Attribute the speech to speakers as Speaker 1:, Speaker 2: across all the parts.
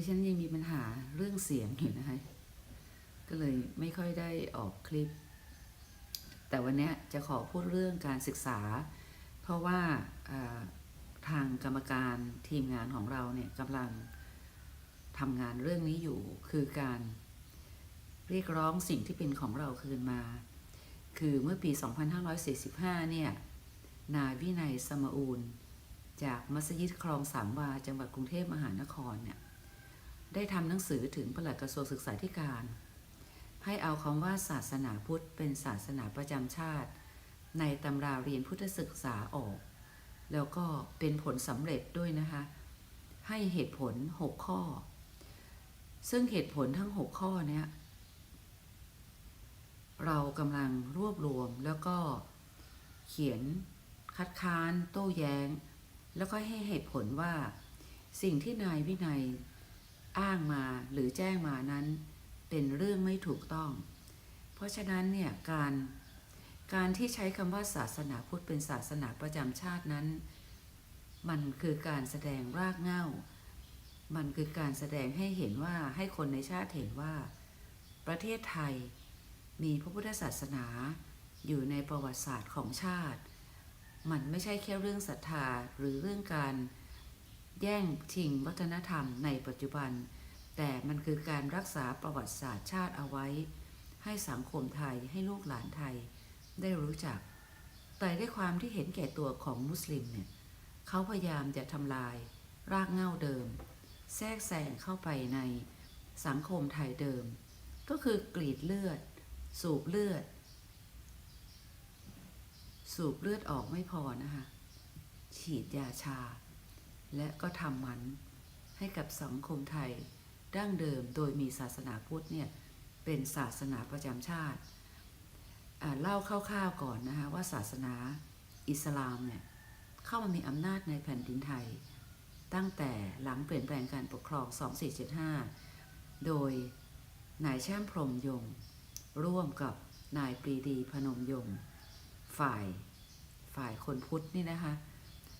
Speaker 1: ดิฉันยังมีปัญหาเรื่องเสียงอยู่นะคะ ก็เลยไม่ค่อยได้ออกคลิป แต่วันนี้จะขอพูดเรื่องการศึกษา เพราะว่าอ่าทางกรรมการทีมงานของเราเนี่ยกำลังทำงานเรื่องนี้อยู่คือการเรียกร้องสิ่งที่เป็นของเราคืนมา คือเมื่อปี 2545 เนี่ย นายวินัยสมอูล จากมัสยิดคลองสามวา จังหวัดกรุงเทพมหานครเนี่ย ได้ทำหนังสือถึงปลัดกระทรวงศึกษาธิการ ให้เอาคำว่าศาสนาพุทธเป็นศาสนาประจำชาติ ในตำราเรียนพุทธศึกษาออก แล้วก็เป็นผลสำเร็จด้วยนะคะ ให้เหตุผล 6 ข้อ ซึ่งเหตุผลทั้ง 6 ข้อเนี้ยเรากำลังรวบรวมแล้วก็เขียนคัดค้าน โต้แย้ง แล้วก็ให้เหตุผลว่า สิ่งที่นายวินัย อ้างมาหรือแจ้งมานั้นเป็นเรื่องไม่ถูกต้อง เพราะฉะนั้นเนี่ยการการที่ใช้คำว่าศาสนาพุทธเป็นศาสนาประจำชาตินั้น มันคือการแสดงรากเหง้า มันคือการแสดงให้เห็นว่าให้คนในชาติเห็นว่า ประเทศไทยมีพระพุทธศาสนาอยู่ในประวัติศาสตร์ของชาติ มันไม่ใช่แค่เรื่องศรัทธาหรือเรื่องการ แย่งชิงวัฒนธรรมในปัจจุบัน แต่มันคือการรักษาประวัติศาสตร์ชาติเอาไว้ ให้สังคมไทยให้ลูกหลานไทย ได้รู้จัก แต่ด้วยความที่เห็นแก่ตัวของมุสลิมเนี่ยเขาพยายามจะทำลาย รากเหง้าเดิม แทรกแซงเข้าไปในสังคมไทยเดิม ก็คือกรีดเลือด สูบเลือด สูบเลือดออกไม่พอนะคะฉีดยาชา และก็ทำมันให้กับสังคมไทยดั้งเดิมโดยมีศาสนาพุทธเนี่ยเป็นศาสนาประจำชาติเล่าคร่าวๆก่อนนะคะว่าศาสนาอิสลามเนี่ยเข้ามามีอำนาจในแผ่นดินไทย ตั้งแต่หลังเปลี่ยนแปลงการปกครอง 2475 โดยนายแช่มพรมยง ร่วมกับนายปรีดีพนมยง ฝ่ายฝ่ายคนพุทธนี่นะคะ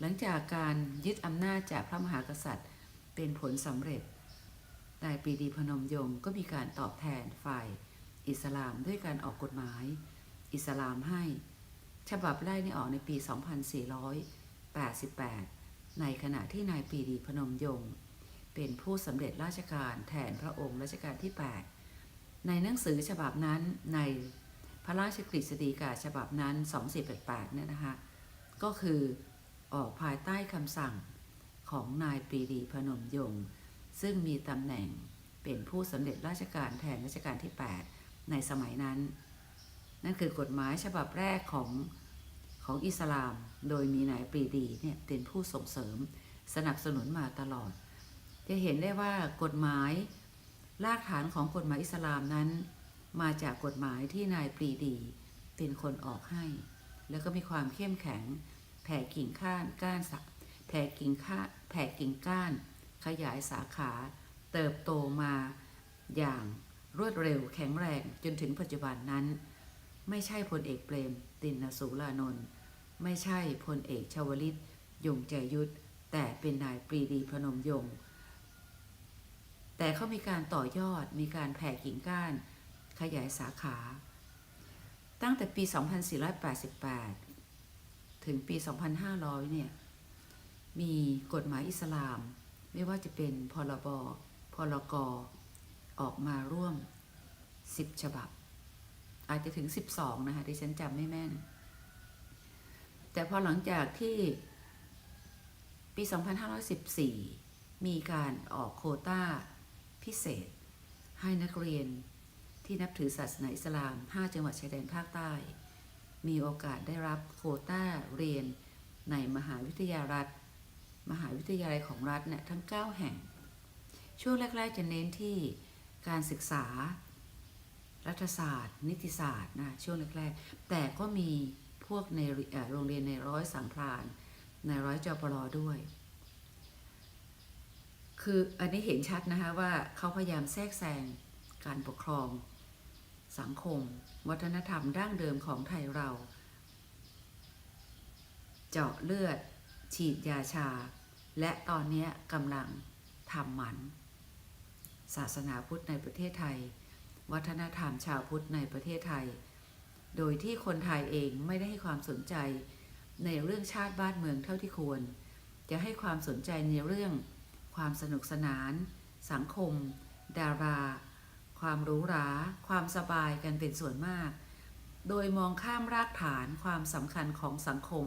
Speaker 1: หลังจากการยึดอำนาจจากพระมหากษัตริย์ เป็นผลสำเร็จนายปีดีพนมยงก็มีการตอบแทนฝ่ายอิสลามด้วยการออกกฎหมาย อิสลามให้ ฉบับแรกนี่ออกในปี 2488 ในขณะที่นายปีดีพนมยงเป็นผู้สำเร็จราชการแทนพระองค์รัชกาลที่ 8 ในหนังสือฉบับนั้นในพระราชกฤษฎีกาฉบับนั้น 2488 เนี่ยนะคะ ก็คือ ออกภายใต้คำสั่งของนายปรีดีพนมยงค์ซึ่งมีตำแหน่งเป็นผู้สำเร็จราชการแทนรัชกาลที่ 8 ในสมัยนั้น นั่นคือกฎหมายฉบับแรกของของอิสลาม โดยมีนายปรีดีเนี่ยเป็นผู้ส่งเสริมสนับสนุนมาตลอด จะเห็นได้ว่ากฎหมายรากฐานของกฎหมายอิสลามนั้น มาจากกฎหมายที่นายปรีดี เป็นคนออกให้ แล้วก็มีความเข้มแข็ง แผ่กิ่งข้านก้านสักแผ่กิ่งข้าแผ่กิ่งก้าน ขยายสาขา เติบโตมาอย่างรวดเร็วแข็งแรงจนถึงปัจจุบันนั้น ไม่ใช่พลเอกเปรม ตินสูลานนท์ไม่ใช่พลเอกชวลิต ยงใจยุทธแต่เป็นนายปรีดีพนมยงค์แต่เขามีการต่อยอด มีการแผ่กิ่งก้าน ขยายสาขา ตั้งแต่ปี 2488 ถึงปี 2500 เนี่ย มีกฎหมายอิสลาม ไม่ว่าจะเป็นพรบพรกออกมาร่วม 10 ฉบับ อาจจะถึง 12 นะคะที่ฉันจำไม่แม่น แต่พอหลังจากที่ปี 2514 มีการออกโคต้าพิเศษ ให้นักเรียนที่นับถือศาสนาอิสลาม 5 จังหวัดชายแดนภาคใต้ มีโอกาสได้รับโคต้าเรียนในมหาวิทยารัฐมหาวิทยาลัยของรัฐเนี่ยทั้ง 9 แห่ง ช่วงแรก ๆ จะเน้นที่การศึกษา รัฐศาสตร์ นิติศาสตร์นะช่วงแรก ๆ แต่ก็มีพวกในโรงเรียนในร้อยสังพราน ในร้อยจปรด้วย คืออันนี้เห็นชัดนะคะว่าเขาพยายามแทรกแซงการปกครองสังคม วัฒนธรรมดั้งเดิมของไทยเรา เจาะเลือด ฉีดยาชา และตอนนี้กำลังทำหมัน ศาสนาพุทธในประเทศไทย วัฒนธรรมชาวพุทธในประเทศไทย โดยที่คนไทยเองไม่ได้ให้ความสนใจในเรื่องชาติบ้านเมืองเท่าที่ควร จะให้ความสนใจในเรื่องความสนุกสนาน สังคม ดารา ความหรู้หรา ความสบายกันเป็นส่วนมาก โดยมองข้ามรากฐานความสำคัญของสังคม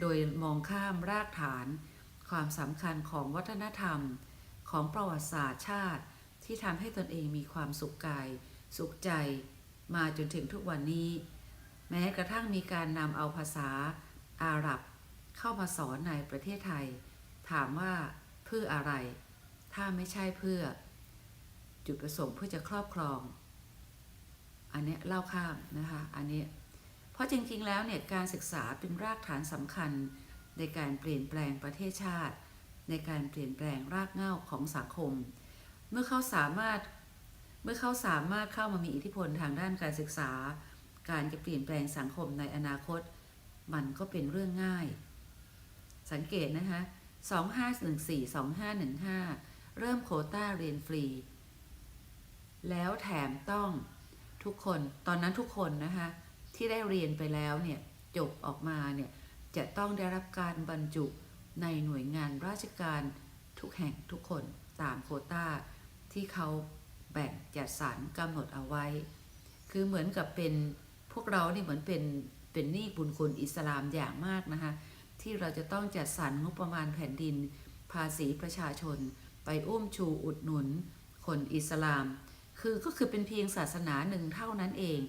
Speaker 1: โดยมองข้ามรากฐาน ความสำคัญของวัฒนธรรม ของประวัติศาสตร์ชาติ ที่ทำให้ตนเองมีความสุขกาย สุขใจ มาจนถึงทุกวันนี้ แม้กระทั่งมีการนำเอาภาษาอาหรับเข้ามาสอนในประเทศไทย ถามว่าเพื่ออะไร ถ้าไม่ใช่เพื่อ จุดประสงค์เพื่อจะครอบครอง อันนี้เล่าข้ามนะคะ อันนี้ เพราะจริงๆแล้วเนี่ยการศึกษาเป็นรากฐานสำคัญในการเปลี่ยนแปลงประเทศชาติ ในการเปลี่ยนแปลงรากเหง้าของสังคม เมื่อเขาสามารถเมื่อเขาสามารถเข้ามามีอิทธิพลทางด้านการศึกษา การจะเปลี่ยนแปลงสังคมในอนาคต มันก็เป็นเรื่องง่าย สังเกตนะคะ 2514 2515 เริ่มโคต้าเรียนฟรี แล้วแถมต้องทุกคนตอนนั้นทุกคนนะคะที่ได้เรียนไปแล้วเนี่ยจบออกมาเนี่ยจะต้องได้รับการบรรจุในหน่วยงานราชการทุกแห่งทุกคนตามโควต้าที่เขาแบ่งจัดสรรกำหนดเอาไว้ คือเหมือนกับเป็นพวกเราเนี่ยเหมือนเป็นเป็นหนี้บุญคุณอิสลามอย่างมากนะคะที่เราจะต้องจัดสรรงบประมาณแผ่นดิน ภาษีประชาชน ไปอุ้มชูอุดหนุน คนอิสลาม คือก็คือเป็นเพียงศาสนาหนึ่งเท่านั้นเอง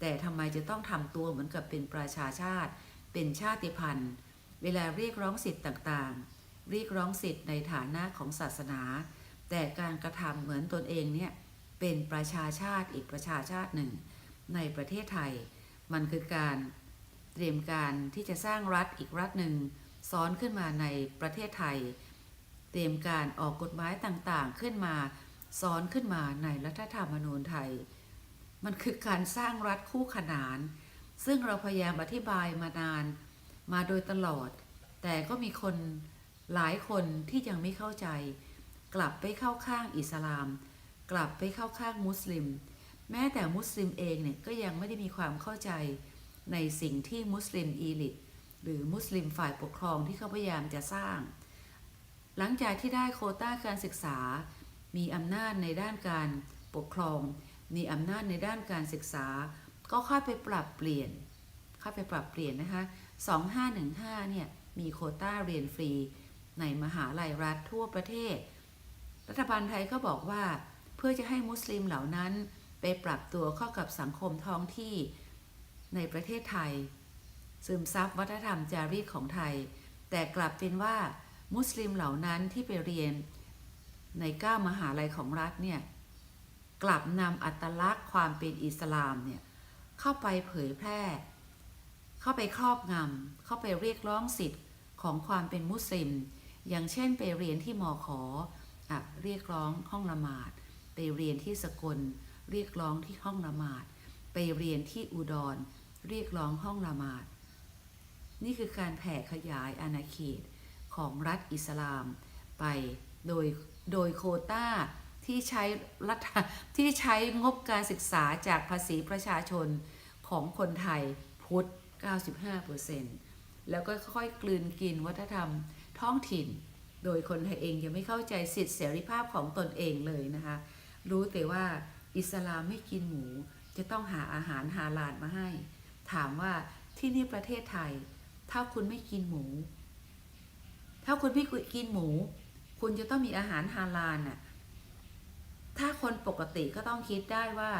Speaker 1: แต่ทำไมจะต้องทำตัวเหมือนกับเป็นประชาชาติ เป็นชาติพันธุ์ เวลาเรียกร้องสิทธิ์ต่างๆ เรียกร้องสิทธิ์ในฐานะของศาสนา แต่การกระทำเหมือนตนเองเนี่ยเป็นประชาชาติอีกประชาชาติหนึ่ง ในประเทศไทย มันคือการเตรียมการที่จะสร้างรัฐอีกรัฐหนึ่งซ้อนขึ้นมาในประเทศไทย เตรียมการออกกฎหมายต่างๆขึ้นมา ซ้อนขึ้นมาในรัฐธรรมนูญไทย มันคือการสร้างรัฐคู่ขนาน ซึ่งเราพยายามอธิบายมานาน มาโดยตลอด แต่ก็มีคนหลายคนที่ยังไม่เข้าใจ กลับไปเข้าข้างอิสลาม กลับไปเข้าข้างมุสลิม แม้แต่มุสลิมเองเนี่ยก็ยังไม่ได้มีความเข้าใจในสิ่งที่มุสลิมอีลิตหรือมุสลิมฝ่ายปกครองที่เขาพยายามจะสร้าง หลังจากที่ได้โคต้าการศึกษา มีอำนาจในด้านการปกครอง มีอำนาจในด้านการศึกษา ก็ค่อยไปปรับเปลี่ยนเข้าไปปรับเปลี่ยนนะคะ 2515 เนี่ย มีโคต้าเรียนฟรี ในมหาลัยรัฐทั่วประเทศ รัฐบาลไทยก็บอกว่า เพื่อจะให้มุสลิมเหล่านั้นไปปรับตัวเข้ากับสังคมท้องที่ในประเทศไทย ซึมซับวัฒนธรรมจารีตของไทย แต่กลับเป็นว่ามุสลิมเหล่านั้นที่ไปเรียน ในเก้ามหาลัยของรัฐเนี่ยกลับนำอัตลักษณ์ความเป็นอิสลามเนี่ยเข้าไปเผยแพร่ เข้าไปครอบงำเข้าไปเรียกร้องสิทธิ์ของความเป็นมุสลิม อย่างเช่นไปเรียนที่มอขออเรียกร้องห้องละหมาด ไปเรียนที่สกล เรียกร้องที่ห้องละหมาด ไปเรียนที่อุดร เรียกร้องห้องละหมาด นี่คือการแผ่ขยายอาณาเขตของรัฐอิสลามไป โดยโดยโคต้าที่ใช้รัฐที่ใช้งบการศึกษาจากภาษีประชาชนของคนไทยพุทธ 95%แล้วก็ค่อยกลืนกินวัฒนธรรมท้องถิ่น โดยคนไทยเองยังไม่เข้าใจสิทธิเสรีภาพของตนเองเลยนะคะ รู้แต่ว่าอิสลามไม่กินหมู จะต้องหาอาหารฮาลาลมาให้ ถามว่าที่นี่ประเทศไทย ถ้าคุณไม่กินหมู ถ้าคุณไม่กินหมู คุณจะต้องมีอาหารฮาลาลน่ะถ้าคนปกติก็ต้องคิดได้ว่า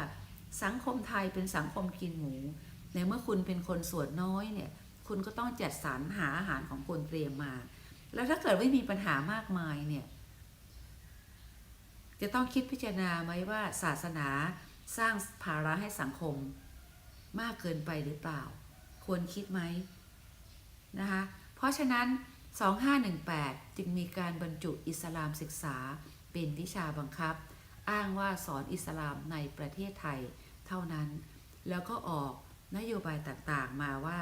Speaker 1: สังคมไทยเป็นสังคมกินหมู ในเมื่อคุณเป็นคนส่วนน้อยเนี่ย คุณก็ต้องจัดสรรหาอาหารของคุณเตรียมมา แล้วถ้าเกิดไม่มีปัญหามากมายเนี่ย จะต้องคิดพิจารณาไหมว่าศาสนาสร้างภาระให้สังคม มากเกินไปหรือเปล่า ควรคิดไหมนะคะ เพราะฉะนั้น 2518 จึงมีการบรรจุอิสลามศึกษาเป็นวิชาบังคับ อ้างว่าสอนอิสลามในประเทศไทยเท่านั้น แล้วก็ออกนโยบายต่างๆมาว่า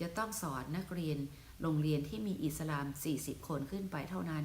Speaker 1: จะต้องสอนนักเรียนโรงเรียนที่มีอิสลาม 40 คนขึ้นไปเท่านั้น